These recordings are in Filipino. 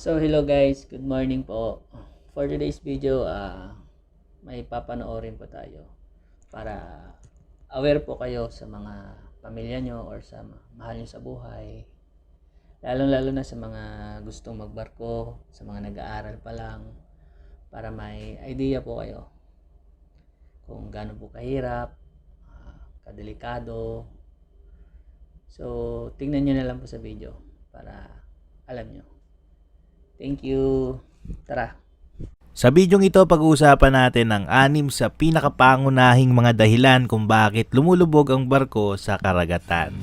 So hello guys, good morning po. For today's video, ah may papanoorin po tayo para aware po kayo sa mga pamilya nyo or sa ma- mahal nyo sa buhay. Lalong lalo na sa mga gustong magbarko, sa mga nag-aaral pa lang, para may idea po kayo kung gaano po kahirap, ah, kadelikado. So, tingnan nyo na lang po sa video para alam nyo. Thank you. Tara. Sa bidyong ito, pag-uusapan natin ang anim sa pinakapangunahing mga dahilan kung bakit lumulubog ang barko sa karagatan.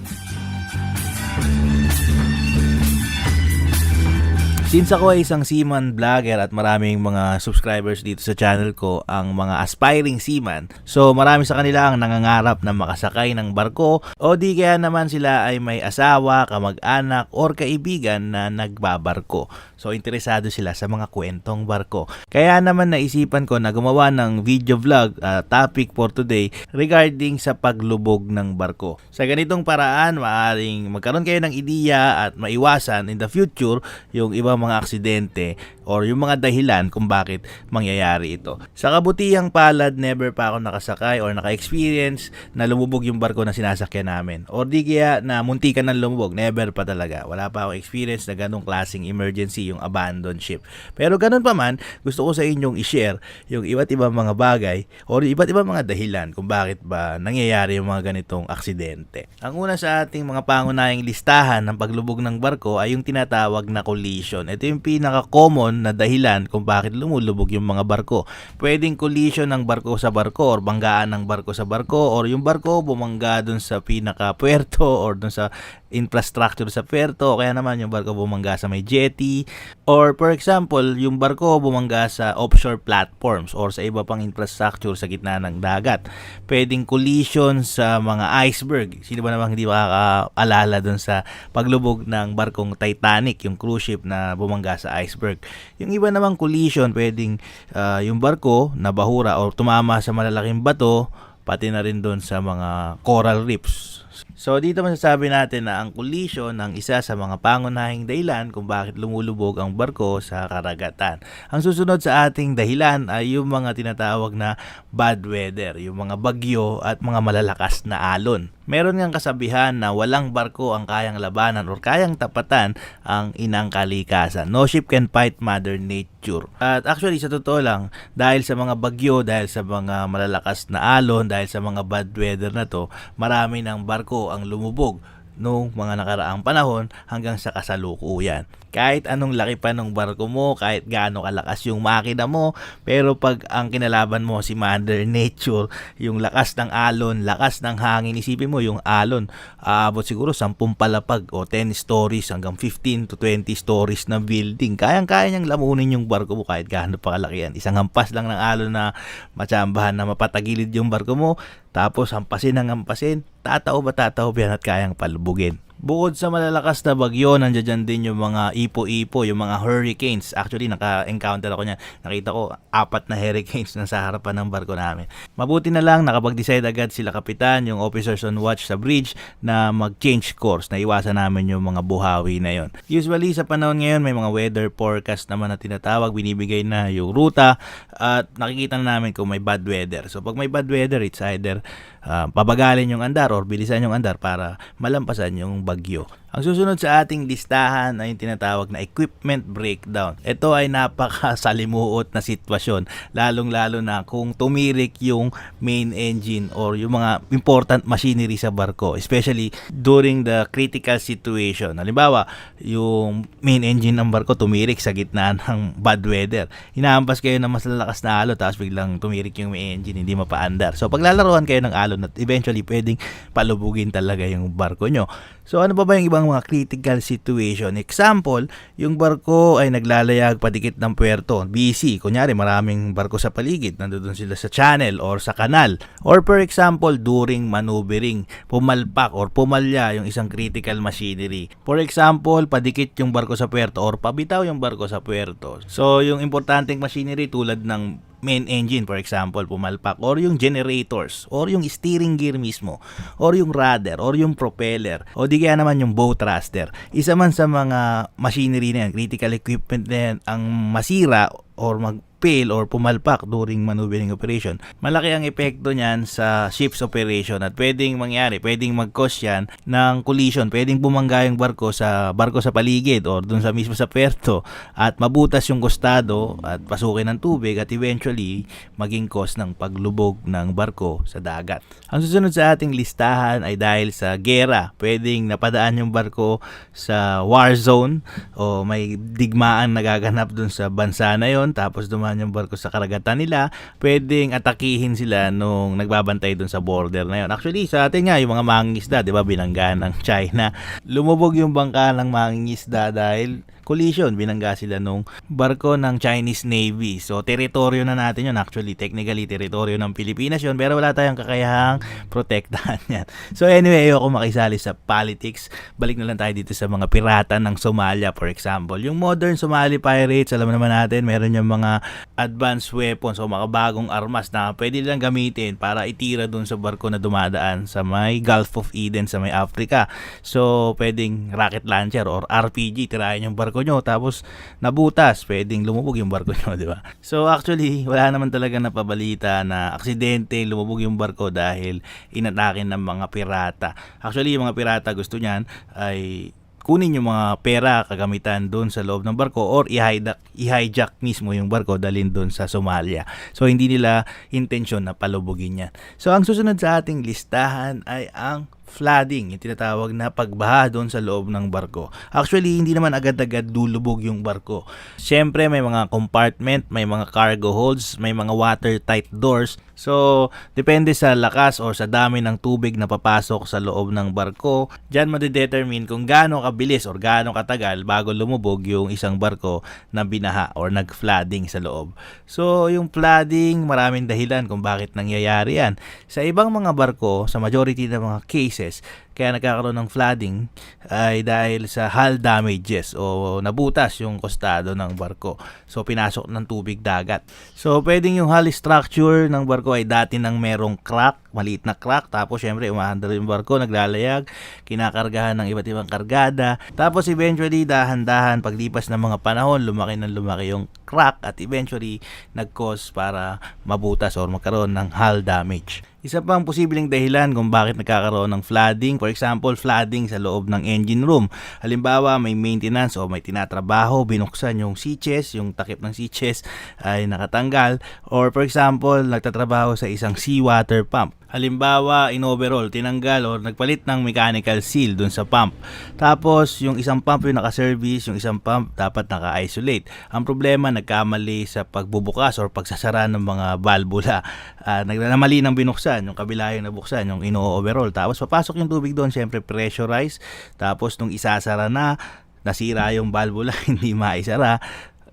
Since ako ay isang seaman vlogger at maraming mga subscribers dito sa channel ko ang mga aspiring seaman, so marami sa kanila ang nangangarap na makasakay ng barko o di kaya naman sila ay may asawa, kamag-anak or kaibigan na nagbabarko. So interesado sila sa mga kwentong barko. Kaya naman naisipan ko na gumawa ng video vlog uh, topic for today regarding sa paglubog ng barko. Sa ganitong paraan, maaring magkaroon kayo ng ideya at maiwasan in the future yung ibang mga aksidente or yung mga dahilan kung bakit mangyayari ito. Sa kabutihang palad, never pa ako nakasakay or naka-experience na lumubog yung barko na sinasakyan namin. Or di kaya na muntikan ng lumubog, never pa talaga. Wala pa akong experience na ganong klaseng emergency yung abandoned ship. Pero ganun pa man, gusto ko sa inyong i-share yung iba't ibang mga bagay or iba't ibang mga dahilan kung bakit ba nangyayari yung mga ganitong aksidente. Ang una sa ating mga pangunahing listahan ng paglubog ng barko ay yung tinatawag na collision. Ito yung pinaka-common na dahilan kung bakit lumulubog yung mga barko. Pwedeng collision ng barko sa barko or banggaan ng barko sa barko or yung barko bumangga dun sa pinaka-puerto or dun sa infrastructure sa puerto o kaya naman yung barko bumangga sa may jetty or for example yung barko bumangga sa offshore platforms or sa iba pang infrastructure sa gitna ng dagat. Pwedeng collision sa mga iceberg. Sino ba namang hindi makakaalala dun sa paglubog ng barkong Titanic yung cruise ship na bumangga sa iceberg? Yung iba namang collision pwedeng ah, yung barko na bahura o tumama sa malalaking bato pati na rin doon sa mga coral reefs. So dito masasabi natin na ang collision ang isa sa mga pangunahing dahilan kung bakit lumulubog ang barko sa karagatan. Ang susunod sa ating dahilan ay yung mga tinatawag na bad weather, yung mga bagyo at mga malalakas na alon. Meron ngang kasabihan na walang barko ang kayang labanan or kayang tapatan ang inang kalikasan. No ship can fight Mother Nature. At actually sa totoo lang, dahil sa mga bagyo, dahil sa mga malalakas na alon, dahil sa mga bad weather na to, marami ng barko ang lumubog noong mga nakaraang panahon hanggang sa kasalukuyan. Kahit anong laki pa ng barko mo, kahit gaano kalakas yung makina mo, pero pag ang kinalaban mo si Mother Nature, yung lakas ng alon, lakas ng hangin, isipin mo yung alon, aabot siguro 10 palapag o 10 stories hanggang 15 to 20 stories na building. Kayang-kaya niyang lamunin yung barko mo kahit gaano pa kalaki yan. Isang hampas lang ng alon na matsambahan na mapatagilid yung barko mo, tapos hampasin ng hampasin, tatao ba tatao yan at kayang palubugin. Bukod sa malalakas na bagyo, nandiyan dyan din yung mga ipo-ipo, yung mga hurricanes. Actually, naka-encounter ako niyan. Nakita ko apat na hurricanes na sa harapan ng barko namin. Mabuti na lang, nakapag-decide agad sila kapitan, yung officers on watch sa bridge, na mag-change course, na iwasan namin yung mga buhawi na yon. Usually, sa panahon ngayon, may mga weather forecast naman na tinatawag, binibigay na yung ruta, at nakikita na namin kung may bad weather. So, pag may bad weather, it's either uh, pabagalin yung andar or bilisan yung andar para malampasan yung bagyo. Ang susunod sa ating listahan ay yung tinatawag na equipment breakdown. Ito ay napakasalimuot na sitwasyon, lalong-lalo na kung tumirik yung main engine or yung mga important machinery sa barko, especially during the critical situation. Halimbawa, yung main engine ng barko tumirik sa gitna ng bad weather. Hinahampas kayo ng mas lalakas na alon tapos biglang tumirik yung main engine, hindi mapaandar. So paglalaroan kayo ng alon at eventually pwedeng palubugin talaga yung barko nyo. So ano pa ba yung ibang mga critical situation? Example, yung barko ay naglalayag padikit ng puerto, busy. Kunyari maraming barko sa paligid, nandoon sila sa channel or sa kanal. Or for example, during maneuvering, pumalpak or pumalya yung isang critical machinery. For example, padikit yung barko sa puerto or pabitaw yung barko sa puerto. So yung importanteng machinery tulad ng main engine for example pumalpak or yung generators or yung steering gear mismo or yung rudder or yung propeller o di kaya naman yung bow thruster isa man sa mga machinery na yan critical equipment na yan ang masira or mag fail or pumalpak during maneuvering operation, malaki ang epekto niyan sa ship's operation at pwedeng mangyari, pwedeng mag-cause yan ng collision, pwedeng bumangga yung barko sa barko sa paligid or dun sa mismo sa puerto at mabutas yung kostado at pasukin ng tubig at eventually maging cause ng paglubog ng barko sa dagat. Ang susunod sa ating listahan ay dahil sa gera, pwedeng napadaan yung barko sa war zone o may digmaan nagaganap dun sa bansa na yon tapos dumaan yung barko sa karagatan nila, pwedeng atakihin sila nung nagbabantay dun sa border na yon. Actually, sa atin nga, yung mga mangingisda, di ba, binangga ng China. Lumubog yung bangka ng mangingisda dahil collision, binangga sila nung barko ng Chinese Navy. So, teritoryo na natin yun. Actually, technically, teritoryo ng Pilipinas yun. Pero wala tayong kakayahang protektahan yan. So, anyway, ayoko makisali sa politics. Balik na lang tayo dito sa mga pirata ng Somalia, for example. Yung modern Somali pirates, alam naman natin, meron yung mga advanced weapons o mga bagong armas na pwede lang gamitin para itira dun sa barko na dumadaan sa may Gulf of Eden sa may Africa. So, pwedeng rocket launcher or RPG, tirahin yung barko nyo, tapos nabutas, pwedeng lumubog yung barko nyo, di ba? So, actually, wala naman talaga napabalita na aksidente, lumubog yung barko dahil inatakin ng mga pirata. Actually, yung mga pirata gusto niyan ay kunin yung mga pera kagamitan doon sa loob ng barko or i-hijack, i-hijack mismo yung barko dalhin doon sa Somalia. So hindi nila intensyon na palubugin yan. So ang susunod sa ating listahan ay ang flooding, yung tinatawag na pagbaha doon sa loob ng barko. Actually, hindi naman agad-agad lulubog yung barko. Siyempre, may mga compartment, may mga cargo holds, may mga watertight doors. So, depende sa lakas or sa dami ng tubig na papasok sa loob ng barko, dyan madedetermine kung gaano kabilis or gaano katagal bago lumubog yung isang barko na binaha or nag-flooding sa loob. So, yung flooding, maraming dahilan kung bakit nangyayari yan. Sa ibang mga barko, sa majority ng mga cases, kaya nagkakaroon ng flooding ay dahil sa hull damages o nabutas yung kostado ng barko. So pinasok ng tubig dagat. So pwedeng yung hull structure ng barko ay dati nang merong crack, maliit na crack. Tapos syempre umaandar yung barko, naglalayag, kinakargahan ng iba't ibang kargada. Tapos eventually dahan-dahan paglipas ng mga panahon, lumaki ng lumaki yung crack at eventually nag-cause para mabutas or magkaroon ng hull damage. Isa pang posibleng dahilan kung bakit nagkakaroon ng flooding, for example, flooding sa loob ng engine room. Halimbawa, may maintenance o may tinatrabaho, binuksan yung switches, yung takip ng switches ay nakatanggal. Or for example, nagtatrabaho sa isang seawater pump. Halimbawa, in overall, tinanggal or nagpalit ng mechanical seal dun sa pump. Tapos, yung isang pump yung naka-service, yung isang pump dapat naka-isolate. Ang problema, nagkamali sa pagbubukas or pagsasara ng mga valvula. Uh, naglamali ng binuksan, yung kabila yung nabuksan, yung ino-overall. Tapos, papasok yung tubig doon, syempre pressurized. Tapos, nung isasara na, nasira yung valvula, hindi maisara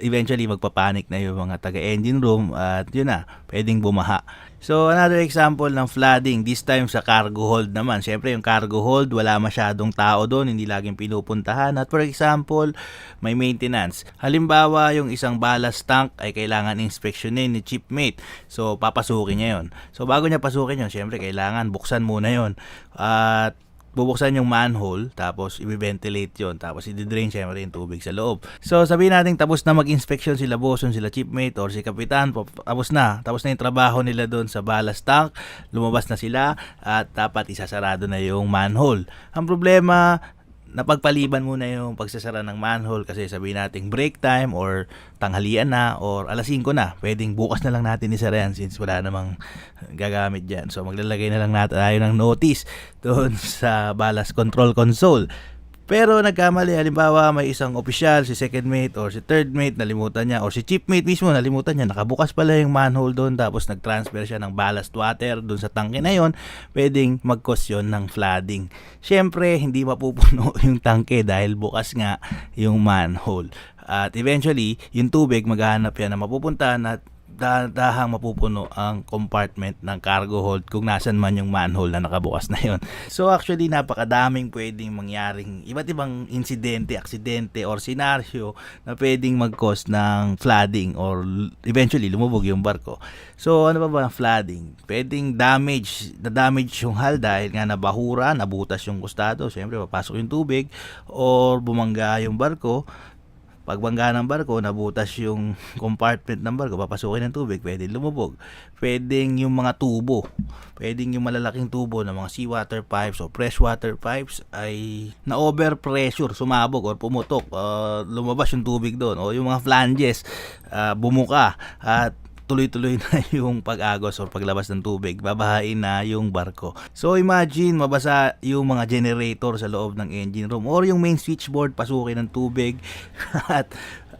eventually magpapanik na yung mga taga engine room at yun na, pwedeng bumaha. So another example ng flooding, this time sa cargo hold naman. Siyempre yung cargo hold, wala masyadong tao doon, hindi laging pinupuntahan. At for example, may maintenance. Halimbawa, yung isang ballast tank ay kailangan inspeksyonin ni chipmate. So papasukin niya yon. So bago niya pasukin yon, siyempre kailangan buksan muna yon. At bubuksan yung manhole, tapos i-ventilate yon tapos i-drain syempre yung tubig sa loob. So, sabihin natin tapos na mag-inspection sila boson, sila chipmate, or si kapitan, tapos na. Tapos na yung trabaho nila doon sa ballast tank, lumabas na sila, at dapat isasarado na yung manhole. Ang problema, napagpaliban muna yung pagsasara ng manhole kasi sabihin natin break time or tanghalian na or alas 5 na. Pwedeng bukas na lang natin isara yan since wala namang gagamit dyan. So maglalagay na lang natin tayo ng notice doon sa ballast control console. Pero nagkamali, halimbawa may isang opisyal, si second mate or si third mate, nalimutan niya, or si chief mate mismo, nalimutan niya, nakabukas pala yung manhole doon, tapos nag-transfer siya ng ballast water doon sa tangke na yon, pwedeng mag-cause ng flooding. Siyempre, hindi mapupuno yung tangke dahil bukas nga yung manhole. At eventually, yung tubig, maghahanap yan na mapupuntahan at dahang mapupuno ang compartment ng cargo hold kung nasan man yung manhole na nakabukas na yon. So actually napakadaming pwedeng mangyaring iba't ibang insidente, aksidente or senaryo na pwedeng mag-cause ng flooding or eventually lumubog yung barko. So ano ba ba flooding? Pwedeng damage, na damage yung hull dahil nga nabahura, nabutas yung kustado, syempre papasok yung tubig or bumangga yung barko pagbangga ng barko, nabutas yung compartment ng barko, papasukin ng tubig, pwedeng lumubog. Pwedeng yung mga tubo, pwedeng yung malalaking tubo ng mga seawater pipes o freshwater pipes ay na overpressure, sumabog or pumutok, uh, lumabas yung tubig doon. O yung mga flanges, uh, bumuka at tuloy-tuloy na yung pag-agos o paglabas ng tubig, babahain na yung barko. So imagine, mabasa yung mga generator sa loob ng engine room or yung main switchboard, pasukin ng tubig at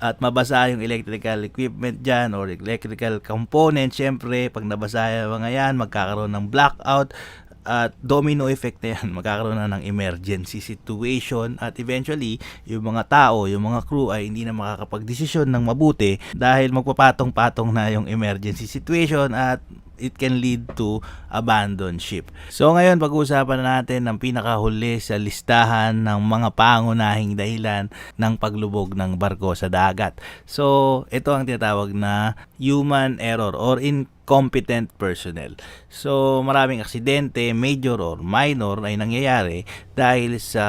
at mabasa yung electrical equipment dyan or electrical component, syempre, pag nabasa yung mga yan, magkakaroon ng blackout at domino effect na yan, magkakaroon na ng emergency situation at eventually, yung mga tao, yung mga crew ay hindi na makakapag-desisyon ng mabuti dahil magpapatong-patong na yung emergency situation at it can lead to abandon ship. So ngayon pag-uusapan na natin ang pinakahuli sa listahan ng mga pangunahing dahilan ng paglubog ng barko sa dagat. So ito ang tinatawag na human error or incompetent personnel. So maraming aksidente, major or minor ay nangyayari dahil sa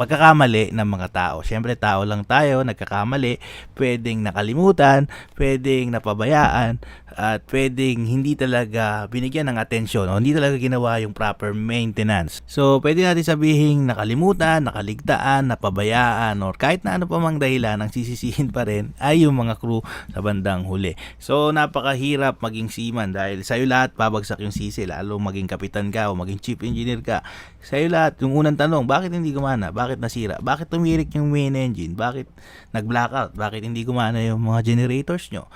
pagkakamali ng mga tao. Siyempre tao lang tayo, nagkakamali, pwedeng nakalimutan, pwedeng napabayaan, at pwedeng hindi talaga binigyan ng atensyon hindi talaga ginawa yung proper maintenance. So, pwede natin sabihin nakalimutan, nakaligtaan, napabayaan, or kahit na ano pa mang dahilan, ang sisisihin pa rin ay yung mga crew sa bandang huli. So, napakahirap maging seaman dahil sa'yo lahat babagsak yung sisi, lalo maging kapitan ka o maging chief engineer ka. Sa'yo lahat, yung unang tanong, bakit hindi gumana? Bakit nasira? Bakit tumirik yung main engine? Bakit nag-blackout? Bakit hindi gumana yung mga generators nyo?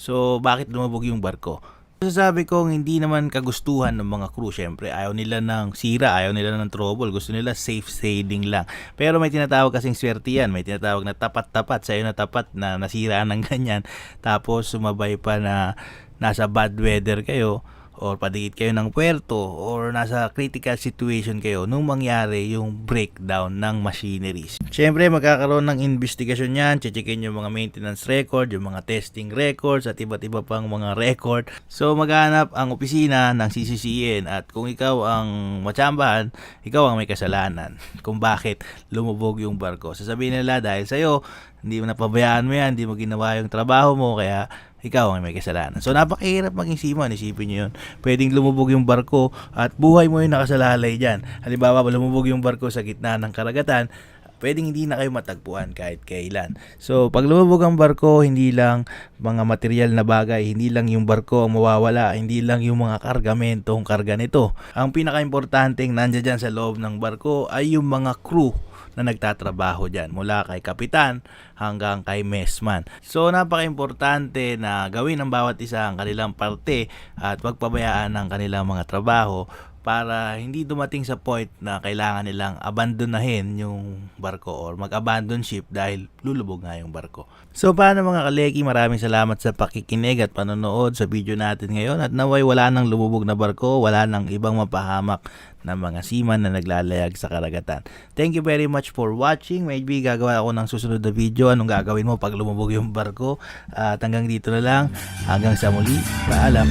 So, bakit lumabog yung barko? Sasabi kong hindi naman kagustuhan ng mga crew. Siyempre, ayaw nila ng sira, ayaw nila ng trouble. Gusto nila safe sailing lang. Pero may tinatawag kasing swerte yan. May tinatawag na tapat-tapat. Sa'yo na tapat na nasira ng ganyan. Tapos, sumabay pa na nasa bad weather kayo or padikit kayo ng puerto or nasa critical situation kayo nung mangyari yung breakdown ng machineries. Siyempre, magkakaroon ng investigasyon yan, checkin yung mga maintenance record, yung mga testing records at iba't iba pang mga record. So, maghanap ang opisina ng CCCN at kung ikaw ang matsambahan, ikaw ang may kasalanan kung bakit lumubog yung barko. Sasabihin nila dahil sa'yo, hindi mo napabayaan mo yan, hindi mo ginawa yung trabaho mo, kaya ikaw ang may kasalanan. So, napakahirap maging seaman. Isipin nyo yun. Pwedeng lumubog yung barko at buhay mo yung nakasalalay dyan. Halimbawa, lumubog yung barko sa gitna ng karagatan, pwedeng hindi na kayo matagpuan kahit kailan. So, pag lumubog ang barko, hindi lang mga material na bagay, hindi lang yung barko ang mawawala, hindi lang yung mga kargamento ang karga nito. Ang pinaka-importanting nandiyan sa loob ng barko ay yung mga crew na nagtatrabaho dyan mula kay kapitan hanggang kay messman. So napaka-importante na gawin ng bawat isa ang kanilang parte at pagpabayaan ng kanilang mga trabaho para hindi dumating sa point na kailangan nilang abandonahin yung barko or mag-abandon ship dahil lulubog nga yung barko. So paano mga kaleki, maraming salamat sa pakikinig at panonood sa video natin ngayon at naway wala nang lumubog na barko, wala nang ibang mapahamak ng mga seaman na naglalayag sa karagatan. Thank you very much for watching. Maybe gagawa ako ng susunod na video anong gagawin mo pag lumubog yung barko. At hanggang dito na lang. Hanggang sa muli. Paalam.